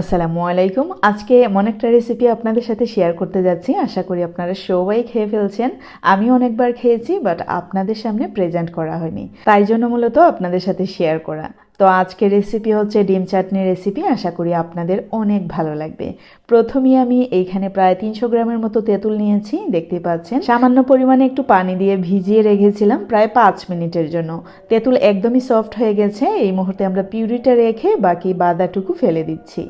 আসসালামু আলাইকুম। আজকে এমন একটা রেসিপি আপনাদের সাথে শেয়ার করতে যাচ্ছি। আশা করি আপনারা সবাই খেয়ে ফেলছেন। আমি অনেকবার খেয়েছি বাট আপনাদের সামনে প্রেজেন্ট করা হয়নি। তাই জন্য মূলত আপনাদের সাথে শেয়ার করা। তো আজকের রেসিপি হচ্ছে ডিম চাটনি রেসিপি আশা করি আপনাদের অনেক ভালো লাগবে। প্রথমেই আমি এইখানে প্রায় তিনশো গ্রামের মতো তেঁতুল নিয়েছি। দেখতে পাচ্ছেন, সামান্য পরিমাণে একটু পানি দিয়ে ভিজিয়ে রেখেছিলাম প্রায় পাঁচ মিনিটের জন্য। তেঁতুল একদমই সফট হয়ে গেছে। এই মুহূর্তে আমরা পিউরিটা রেখে বাকি বাদাটুকু ফেলে দিচ্ছি।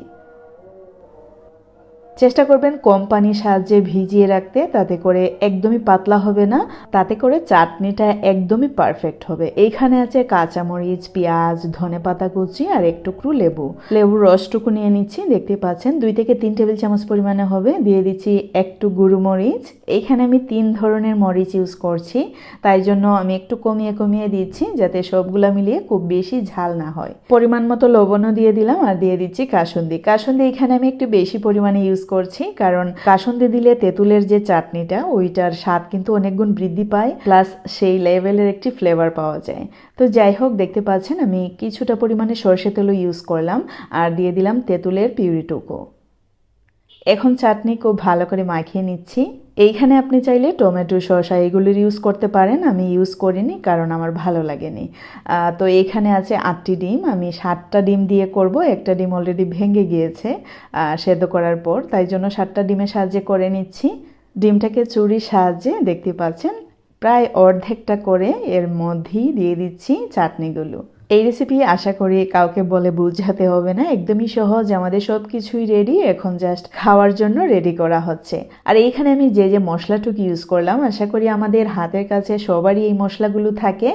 চেষ্টা করবেন কম পানির সাহায্যে ভিজিয়ে রাখতে, তাতে করে একদমই পাতলা হবে না, তাতে করে চাটনিটা একদমই পারফেক্ট হবে। এইখানে আছে কাঁচামরিচ, পেঁয়াজ, ধনে পাতা কুচি আর এক টুকরো লেবু। লেবুর রসটুকু নিয়ে নিচ্ছি, দেখতে পাচ্ছেন দুই থেকে তিন টেবিল চামচ পরিমাণে হবে। দিয়ে দিচ্ছি একটু গুঁড়ো মরিচ। এইখানে আমি তিন ধরনের মরিচ ইউজ করছি, তাই জন্য আমি একটু কমিয়ে কমিয়ে দিচ্ছি যাতে সবগুলা মিলিয়ে খুব বেশি ঝাল না হয়। পরিমাণ মতো লবণও দিয়ে দিলাম আর দিয়ে দিচ্ছি কাসুন্দি। কাসুন্দি এখানে আমি একটু বেশি পরিমাণে ইউজ করছি, কারণ কাসুন্দি দিলে তেঁতুলের যে চাটনিটা, ওইটার স্বাদ কিন্তু অনেক গুণ বৃদ্ধি পায়, প্লাস সেই লেভেলের একটি ফ্লেভার পাওয়া যায়। তো যাই হোক, দেখতে পাচ্ছেন আমি কিছুটা পরিমাণে সর্ষে তেলও ইউজ করলাম, আর দিয়ে দিলাম তেঁতুলের পিউরিটুকু। এখন চাটনি খুব ভালো করে মাখিয়ে নিচ্ছি। এইখানে আপনি চাইলে টমেটো শসা এগুলির ইউজ করতে পারেন, আমি ইউজ করিনি কারণ আমার ভালো লাগেনি। তো এখানে আছে আটটি ডিম, আমি সাতটা ডিম দিয়ে করব, একটা ডিম অলরেডি ভেঙে গিয়েছে সেদ্ধ করার পর, তাই জন্য সাতটা ডিমের সাহায্যে করে নিচ্ছি। ডিমটাকে চুরির সাহায্যে দেখতে পাচ্ছেন, প্রায় অর্ধেকটা করে এর মধ্যেই দিয়ে দিচ্ছি চাটনিগুলো। এই রেসিপি আশা করি কাউকে বলে বুঝাতে হবে না। একদমই সহজ। আমাদের সব কিছুই রেডি এখন জাস্ট খাওয়ার জন্য রেডি করা হচ্ছে। আর এইখানে আমি যে যে মশলাটুকু ইউজ করলাম, আশা করি আমাদের হাতের কাছে সবারই এই মশলাগুলো থাকে।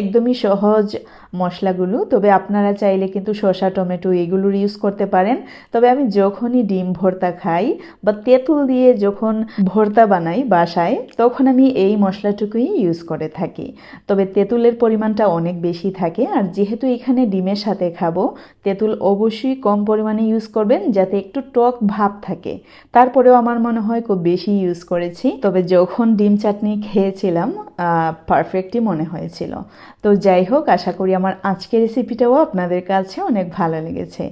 একদমই সহজ মশলাগুলো। তবে আপনারা চাইলে কিন্তু শসা, টমেটো এগুলোর ইউজ করতে পারেন। তবে আমি যখনই ডিম ভর্তা খাই বা তেঁতুল দিয়ে যখন ভর্তা বানাই বাসায়, তখন আমি এই মশলাটুকুই ইউজ করে থাকি। তবে তেঁতুলের পরিমাণটা অনেক বেশি থাকে। আর যেহেতু এখানে ডিমের সাথে খাব, তেঁতুল অবশ্যই কম পরিমাণে ইউজ করবেন যাতে একটু টক ভাব থাকে। তারপরেও আমার মনে হয় খুব বেশি ইউজ করেছি। তবে যখন ডিম চাটনি খেয়েছিলাম পারফেক্টই মনে হয়েছিল। তো যাই হোক, আশা করি আমার আজকের রেসিপিটাও আপনাদের কাছে অনেক ভালো লেগেছে।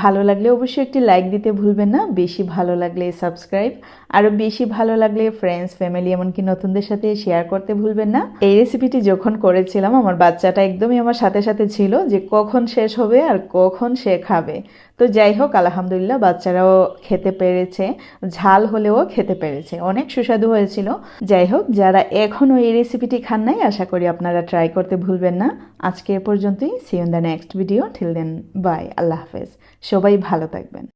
ভালো লাগলে অবশ্যই একটি লাইক দিতে ভুলবেন না, বেশি ভালো লাগলে সাবস্ক্রাইব আরও বেশি ভালো লাগলে ফ্রেন্ডস ফ্যামিলি এমনকি নতুনদের সাথে শেয়ার করতে ভুলবেন না। এই রেসিপিটি যখন করেছিলাম, আমার বাচ্চাটা একদমই আমার সাথে সাথে ছিল যে কখন শেষ হবে আর কখন সে খাবে। তো যাই হোক, আলহামদুলিল্লাহ বাচ্চারাও খেতে পেরেছে। ঝাল হলেও খেতে পেরেছে। অনেক সুস্বাদু হয়েছিল। যাই হোক, যারা এখনও এই রেসিপিটি খান নাই, আশা করি আপনারা ট্রাই করতে ভুলবেন না। আজকে এ পর্যন্তই। See you in the next video till then bye আল্লাহ হাফেজ। সবাই ভালো থাকবেন।